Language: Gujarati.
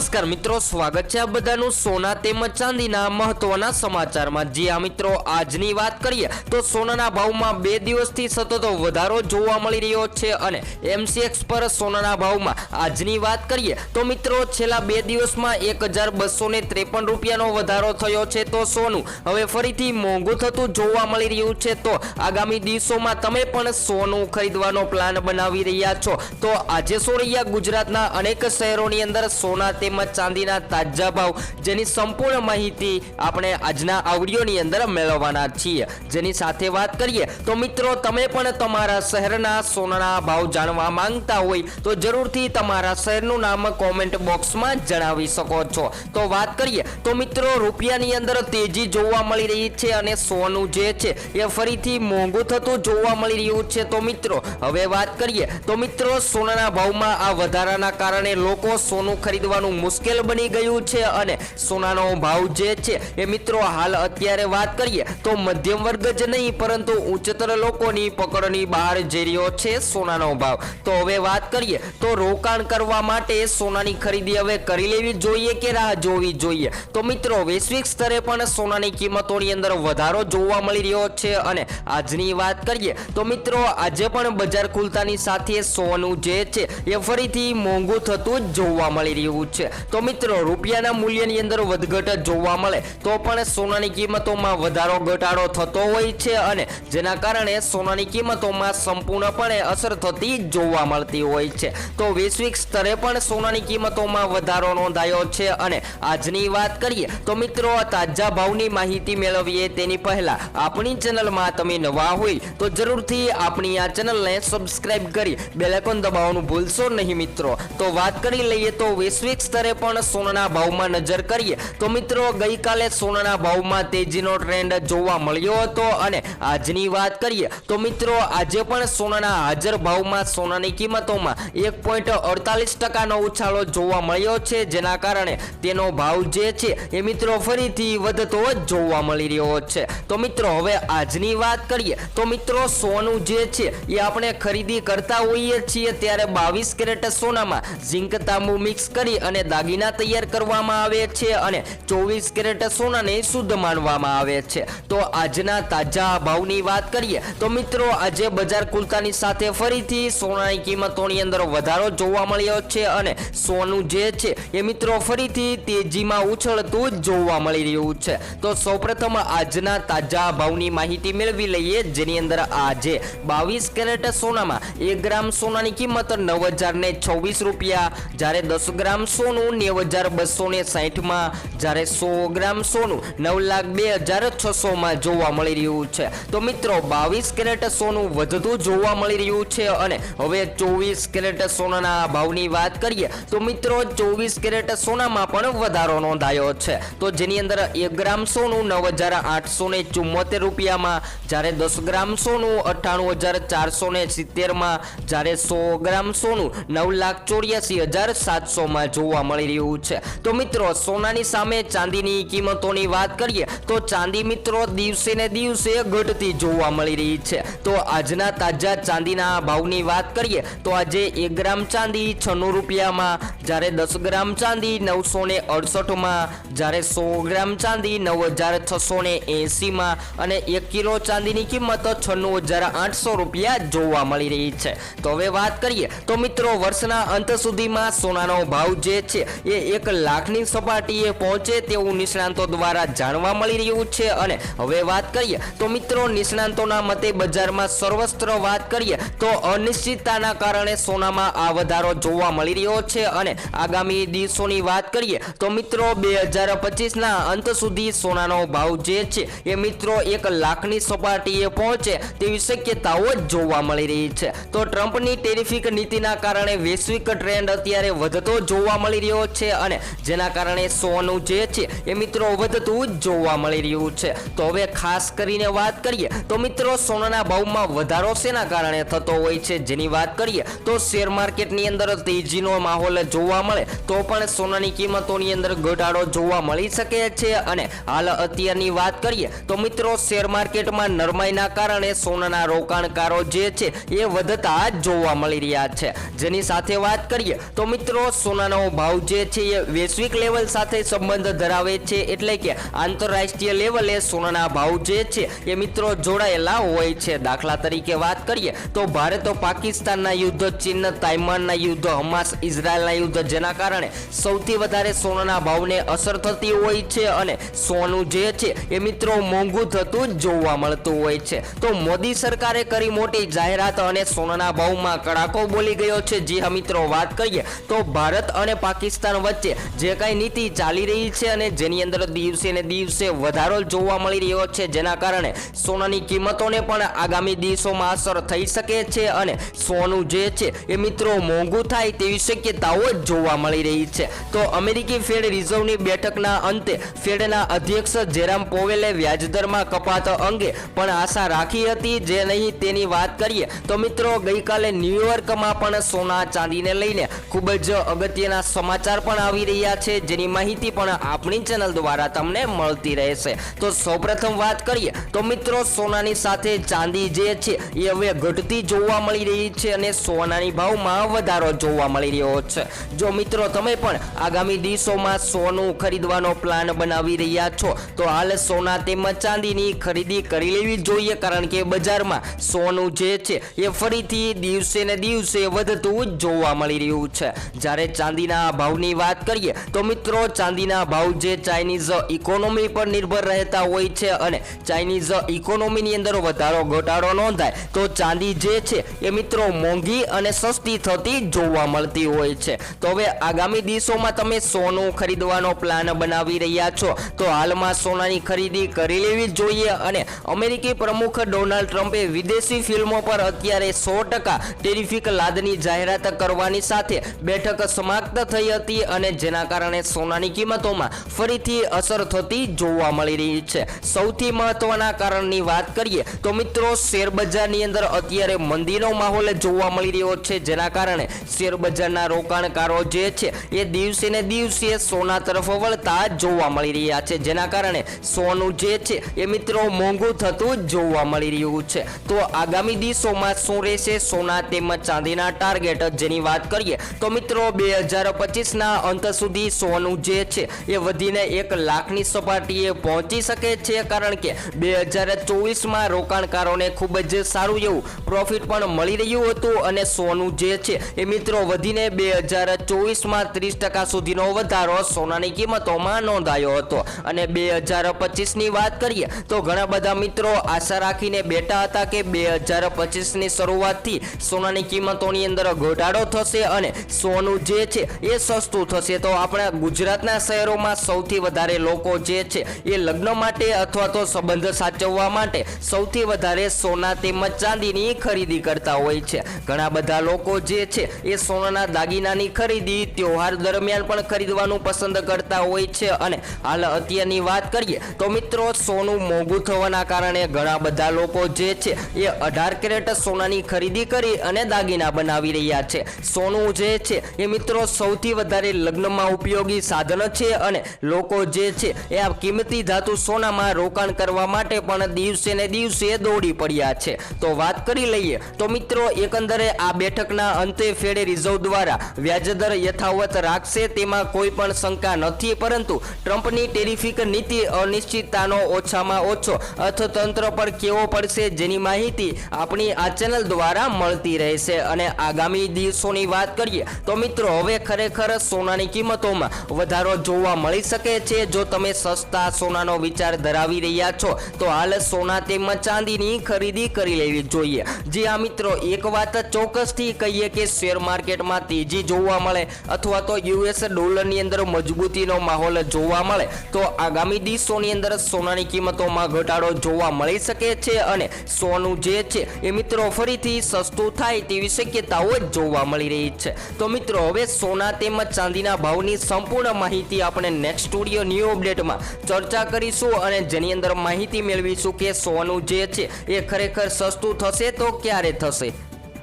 નમસ્કાર મિત્રો, સ્વાગત છે આ બધાનું સોના તેમજ ચાંદીના મહત્વના સમાચારમાં. જી આ મિત્રો, આજની વાત કરીએ તો સોનાના ભાવમાં બે દિવસથી સતત વધારો જોવા મળી રહ્યો છે અને એમસીએક્સ પર સોનાના ભાવમાં આજની વાત કરીએ તો મિત્રો, છેલ્લા બે દિવસમાં એક હજાર બસો ને ત્રેપન રૂપિયાનો વધારો થયો છે તો સોનું હવે ફરીથી મોંઘું થતું જોવા મળી રહ્યું છે. તો આગામી દિવસોમાં તમે પણ સોનું ખરીદવાનો પ્લાન બનાવી રહ્યા છો. તો આજે સોરૈયા ગુજરાતના અનેક શહેરોની અંદર સોના તેમજ ચાંદીના તાજા ભાવ જેની સંપૂર્ણ માહિતી આપણે આજના આ વિડીયોની અંદર મેળવવાના છીએ. જેની સાથે વાત કરીએ તો મિત્રો, તમે પણ તમારા શહેરના સોનાના ભાવ જાણવા માંગતા હોય તો જરૂરથી તમારા શહેરનું નામ કોમેન્ટ બોક્સમાં જણાવી શકો છો. તો વાત કરીએ તો મિત્રો, રૂપિયાની અંદર તેજી જોવા મળી રહી છે અને સોનું જે છે એ ફરીથી મોંઘું થતું જોવા મળી રહ્યું છે. તો મિત્રો, હવે વાત કરીએ તો મિત્રો, સોનાના ભાવમાં આ વધારાના કારણે લોકો સોનું ખરીદવાનું મુશ્કેલ બની ગયું છે અને સોનાનો ભાવ જે છે, એ મિત્રો હાલ અત્યારે વાત કરીએ તો મધ્યમ વર્ગ જ નહીં, પરંતુ ઉચ્ચતર લોકોની પકડની બહાર જઈ રહ્યો છે સોનાનો ભાવ. તો હવે વાત કરીએ તો રોકાણ કરવા માટે સોનાની ખરીદી હવે કરી લેવી જોઈએ કે રાહ જોવી જોઈએ? તો મિત્રો, વૈશ્વિક સ્તરે પણ સોનાની કિંમતોની અંદર વધારો જોવા મળી રહ્યો છે અને આજની વાત કરીએ તો મિત્રો, આજે પણ બજાર ખુલતાની સાથે સોનું જે છે, એ ફરીથી મોંઘું થતું જોવા મળી રહ્યું છે. તો મિત્રો, રૂપિયાના મૂલ્યની અંદર વધઘટ જોવા મળે. તો પણ સોનાની કિંમતોમાં વધારો, ઘટાડો થતો હોય છે અને જેના કારણે સોનાની કિંમતોમાં સંપૂર્ણપણે અસર થતી જોવા મળતી હોય છે. તો વૈશ્વિક સ્તરે પણ સોનાની કિંમતોમાં વધારો નોંધાયો છે અને આજની વાત કરીએ, તો મિત્રો તાજા ભાવની માહિતી મેળવીએ તેની પહેલા આપણી ચેનલમાં તમે નવા હોય, તો જરૂરથી આપણી આ ચેનલને સબસ્ક્રાઇબ કરી બેલેકોન દબાવવાનું ભૂલશો નહીં મિત્રો. તો વાત કરી લઈએ તો વૈશ્વિક સ્તરે પણ સોનાના ભાવમાં નજર કરીએ તો મિત્રો ગઈકાલે સોનાના ભાવમાં તેજીનો ટ્રેન્ડ જોવા મળ્યો હતો અને આજની વાત કરીએ તો મિત્રો આજે પણ સોનાના હાજર ભાવમાં સોનાની કિંમતોમાં એક પોઈન્ટ અડતાલીસ ટકાનો ઉછાળો જોવા મળ્યો છે. જેના કારણે તેનો ભાવ જે છે એ મિત્રો ફરીથી વધતો જ જોવા મળી રહ્યો છે. તો મિત્રો હવે આજની વાત કરીએ તો મિત્રો સોનું જે છે એ આપણે ખરીદી કરતા હોઈએ છીએ ત્યારે બાવીસ કેરેટ સોનામાં ઝીંક તાંબુ મિક્સ કરી અને દાગીના તૈયાર કરવામાં આવે છે અને ચોવીસ કેરેટ સોનાને શુદ્ધ માનવામાં આવે છે. તો આજના તાજા ભાવની વાત કરીએ, તો મિત્રો આજે બજાર ખુલતાની સાથે ફરીથી સોનાની કિંમતોની અંદર વધારો જોવા મળ્યો છે અને સોનું જે છે એ મિત્રો ફરીથી તેજીમાં ઉછળતું જોવા મળી રહ્યું છે. તો સૌપ્રથમ આજના તાજા ભાવની માહિતી મેળવી લઈએ, જેની અંદર આજે બાવીસ કેરેટ સોનામાં એક ગ્રામ સોનાની કિંમત નવ હજાર ને છવ્વીસ રૂપિયા, જ્યારે દસ ગ્રામ સોનું નેવ હજાર બસો ને સાહીઠમાં જ્યારે સો ગ્રામ સોનું, નવ લાખ બે હજાર છસોમાં જોવા મળી રહ્યું છે. તો મિત્રો, બાવીસ કેરેટ સોનું વધતું જોવા મળી રહ્યું છે અને હવે ચોવીસ કેરેટ સોનાના ભાવની વાત કરીએ, તો મિત્રો, ચોવીસ કેરેટ સોનામાં પણ વધારો નોંધાયો છે. તો જેની અંદર એક ગ્રામ સોનું, નવ હજાર આઠસો ને ચુમ્મોતેર રૂપિયામાં, જ્યારે દસ ગ્રામ સોનું, અઠ્ઠાણું હજાર ચારસો ને સિત્તેરમાં, જ્યારે સો ગ્રામ સોનું, નવ લાખ ચોર્યાસી હજાર સાતસોમાં જોવા મળી રહ્યું છે. તો મિત્રો, સોનાની સામે ચાંદીની કિંમતોની વાત કરીએ, તો ચાંદી મિત્રો દિવસે ને દિવસે ઘટતી જોવા મળી રહી છે. તો આજના તાજા ચાંદીના ભાવની વાત કરીએ, તો આજે એક ગ્રામ ચાંદી છન્નું રૂપિયામાં, જ્યારે દસ ગ્રામ ચાંદી નવસો ને અડસઠમાં, જ્યારે સો ગ્રામ ચાંદી નવ હજાર છસો ને એંસીમાં અને એક કિલો ચાંદીની કિંમત છન્નું હજાર આઠસો રૂપિયા જોવા મળી રહી છે. તો હવે વાત કરીએ, તો મિત્રો, વર્ષના અંત સુધીમાં સોનાનો ભાવ જે છે. એ એક લાખની સપાટીએ પહોંચે તેવું નિષ્ણાંતો દ્વારા જાણવા મળી રહ્યું છે. અને હવે વાત કરીએ તો મિત્રો નિષ્ણાંતોના મતે બજારમાં સર્વસ્ત્ર વાત કરીએ તો અનિશ્ચિતતાના કારણે સોનામાં આ વધારો જોવા મળી રહ્યો છે. અને આગામી દિવસોની વાત કરીએ તો મિત્રો બે હજાર પચીસના અંત સુધી સોનાનો ભાવ જે છે એ મિત્રો એક લાખની સપાટીએ પહોંચે તેવી શક્યતાઓ જ જોવા મળી રહી છે. તો ટ્રમ્પની ટેરિફિક નીતિના કારણે વૈશ્વિક ટ્રેન્ડ અત્યારે વધતો જોવા મળી રહ્યો છે અને જેના કારણે સોનું જે છે એ મિત્રો વધતું જોવા મળી રહ્યું છે. તો હવે ખાસ કરીને વાત કરીએ, તો મિત્રો સોનાના ભાવમાં વધારો શેના કારણે થતો હોય છે જેની વાત કરીએ, તો શેર માર્કેટની અંદર તેજીનો માહોલ જોવા મળે, તો પણ સોનાની કિંમતોની અંદર ઘટાડો જોવા મળી શકે છે. અને હાલ અત્યારની વાત કરીએ, તો મિત્રો શેર માર્કેટમાં નરમાઈના કારણે સોનાના રોકાણકારો જે છે એ વધતા જોવા મળી રહ્યા છે. જેની સાથે વાત કરીએ, તો મિત્રો સોનાનો ભાવ ભાવ જે છે એ વૈશ્વિક લેવલ સાથે સંબંધ ધરાવે છે એટલે કે આંતરરાષ્ટ્રીય લેવલે સોનાના ભાવ જે છે એ મિત્રો જોડાયેલા હોય છે. દાખલા તરીકે વાત કરીએ તો ભારત પાકિસ્તાનના યુદ્ધ, ચીન તાઇમાનના યુદ્ધ, હમાસ, ઇઝરાયલના યુદ્ધ જેના કારણે સૌથી વધારે સોનાના ભાવને અસર થતી હોય છે અને સોનું જે છે એ મિત્રો મોંઘું થતું જોવા મળતું હોય છે. તો મોદી સરકારે કરી મોટી જાહેરાત અને સોનાના ભાવમાં કડાકો બોલી ગયો છે. જે મિત્રો, વાત કરીએ તો ભારત અને પાકિસ્તાન વચ્ચે જે કાંઈ નીતિ ચાલી રહી છે અને જેની અંદર દિવસે ને દિવસે વધારો જોવા મળી રહ્યો છે, જેના કારણે સોનાની કિંમતોને પણ આગામી દિવસોમાં અસર થઈ શકે છે અને સોનું જે છે એ મિત્રો મોંઘું થાય તેવી શક્યતાઓ જોવા મળી રહી છે. તો અમેરિકી ફેડ રિઝર્વની બેઠકના અંતે ફેડના અધ્યક્ષ જેરામ પોવેલે વ્યાજદરમાં કપાત અંગે પણ આશા રાખી હતી જે નહીં તેની વાત કરીએ તો મિત્રો ગઈકાલે ન્યુયોર્કમાં પણ સોના ચાંદીને લઈને ખૂબ જ અગત્યના સમાચાર પણ આવી રહ્યા છે, જેની માહિતી પણ આપણી ચેનલ દ્વારા તમને મળતી રહેશે. તો સૌપ્રથમ વાત કરીએ, તો મિત્રો સોનાની સાથે ચાંદી જે છે, એ હવે ઘટતી જોવા મળી રહી છે અને સોનાની ભાવમાં વધારો જોવા મળી રહ્યો છે. જો મિત્રો તમે પણ આગામી દિવસોમાં સોનું ખરીદવાનો પ્લાન બનાવી રહ્યા છો, તો હાલ સોના તેમજ ચાંદીની ખરીદી કરી લેવી જોઈએ, કારણ કે બજારમાં સોનું જે છે, એ ફરીથી દિવસે ને દિવસે વધતું જોવા મળી રહ્યું છે. જ્યારે ચાંદીના ભાવની વાત કરીએ તો મિત્રો, ચાંદીના ભાવ જે ચાઇનીઝ ઇકોનોમી પર નિર્ભર રહેતા હોય છે અને ચાઇનીઝ ઇકોનોમીની અંદર વધારો ઘટાડો નોંધાય, તો ચાંદી જે છે એ મિત્રો મોંઘી અને સસ્તી થતી જોવા મળતી હોય છે. તો હવે આગામી દિવસોમાં તમે સોનું ખરીદવાનો પ્લાન બનાવી રહ્યા છો, તો હાલમાં સોનાની ખરીદી કરી લેવી જોઈએ અને અમેરિકી પ્રમુખ ડોનાલ્ડ ટ્રમ્પે વિદેશી ફિલ્મો પર અત્યારે સો ટકા ટેરિફિક લાદની જાહેરાત કરવાની સાથે બેઠક સમાપ્ત થઈ હતી અને જેના કારણે સોનાની કિંમતોમાં ફરીથી અસર થતી જોવા મળી રહી છે. સૌથી મહત્વના કારણની વાત કરીએ તો મિત્રો, શેરબજારની અંદર અત્યારે મંદીનો માહોલ જોવા મળી રહ્યો છે, જેના કારણે શેરબજારના રોકાણકારો જે છે, એ દિવસે ને દિવસે સોના તરફ વળતા જોવા મળી રહ્યા છે. જેના કારણે સોનું જે છે, એ મિત્રો મોંઘું થતું જોવા મળી રહ્યું છે. તો આગામી દિવસોમાં શું રહેશે? સોના તેમજ ચાંદીના ટાર્ગેટ જેની વાત કરીએ તો મિત્રો, બે હજાર પચીસના અંત સુધી સોનું જે છે એ વધીને એક લાખની સપાટીએ પહોંચી શકે છે, કારણ કે બે હજાર ચોવીસમાં રોકાણકારોને ખૂબ જ સારું એવું પ્રોફિટ પણ મળી રહ્યું હતું અને સોનું જે છે એ મિત્રો વધીને બે હજાર ચોવીસમાં ત્રીસ ટકા સુધીનો વધારો સોનાની કિંમતોમાં નોંધાયો હતો. અને બે હજાર પચીસની વાત કરીએ તો ઘણા બધા મિત્રો આશા રાખીને બેઠા હતા કે બે હજાર પચીસની શરૂઆતથી સોનાની કિંમતોની અંદર ઘટાડો થશે અને સોનું જે છે એ સસ્તું થશે. તો આપણા ગુજરાતના શહેરોમાં સૌથી વધારે લોકો જે છે, એ લગ્ન માટે અથવા તો સંબંધ સાચવવા માટે સૌથી વધારે સોના તેમજ ચાંદીની ખરીદી કરતા હોય છે. ઘણા બધા લોકો જે છે, એ સોનાના દાગીનાની ખરીદી તહેવાર દરમિયાન પણ ખરીદવાનું પસંદ કરતા હોય છે. અને હાલ અત્યારની વાત કરીએ, તો મિત્રો, સોનું મોંઘું થવાના કારણે ઘણા બધા લોકો જે છે, એ અઢાર કેરેટ સોનાની ખરીદી કરી અને દાગીના બનાવી રહ્યા છે. સોનું જે છે, એ મિત્રો, સૌથી વધારે લગ્નમાં ઉપયોગી સાધન છે અને લોકો જે છે એ આ કિંમતી ધાતુ સોનામાં રોકાણ કરવા માટે પણ દિવસે ને દિવસે દોડી પડ્યા છે. તો વાત કરી લઈએ, તો મિત્રો એકંદરે આ બેઠકના અંતે ફેડે રિઝર્વ દ્વારા વ્યાજદર યથાવત રાખશે તેમાં કોઈ પણ શંકા નથી, પરંતુ ટ્રમ્પની ટેરિફિક નીતિ અનિશ્ચિતતાનો ઓછામાં ઓછો અર્થતંત્ર પર કેવો પડશે જેની માહિતી આપણી આ ચેનલ દ્વારા મળતી રહેશે. અને આગામી દિવસોની વાત કરીએ, તો મિત્રો હવે ખરેખર સોનાની કિંમતોમાં વધારો જોવા મળી શકે છે. જો તમે સસ્તા સોનાનો વિચાર ધરાવી રહ્યા છો, તો હાલ સોના તેમજ ચાંદીની ખરીદી કરી લેવી જોઈએ. જી આ મિત્રો, એક વાત ચોક્કસથી કહીએ કે શેર માર્કેટમાં તેજી જોવા મળે અથવા તો યુએસ ડોલરની અંદર મજબૂતીનો માહોલ જોવા મળે, તો આગામી દિવસોની અંદર સોનાની કિંમતોમાં ઘટાડો જોવા મળી શકે છે અને સોનું જે છે એ મિત્રો ફરીથી સસ્તું થાય તેવી શક્યતાઓ જોવા મળી રહી છે. તો મિત્રો, હવે સોના તેમજ ચાંદીના ભાવની સંપૂર્ણ માહિતી આપણે નેક્સ્ટ સ્ટુડિયો ન્યૂ અપડેટમાં ચર્ચા કરીશું અને જેની અંદર માહિતી મેળવીશું કે સોનું જે છે એ ખરેખર સસ્તું થશે તો ક્યારે થશે?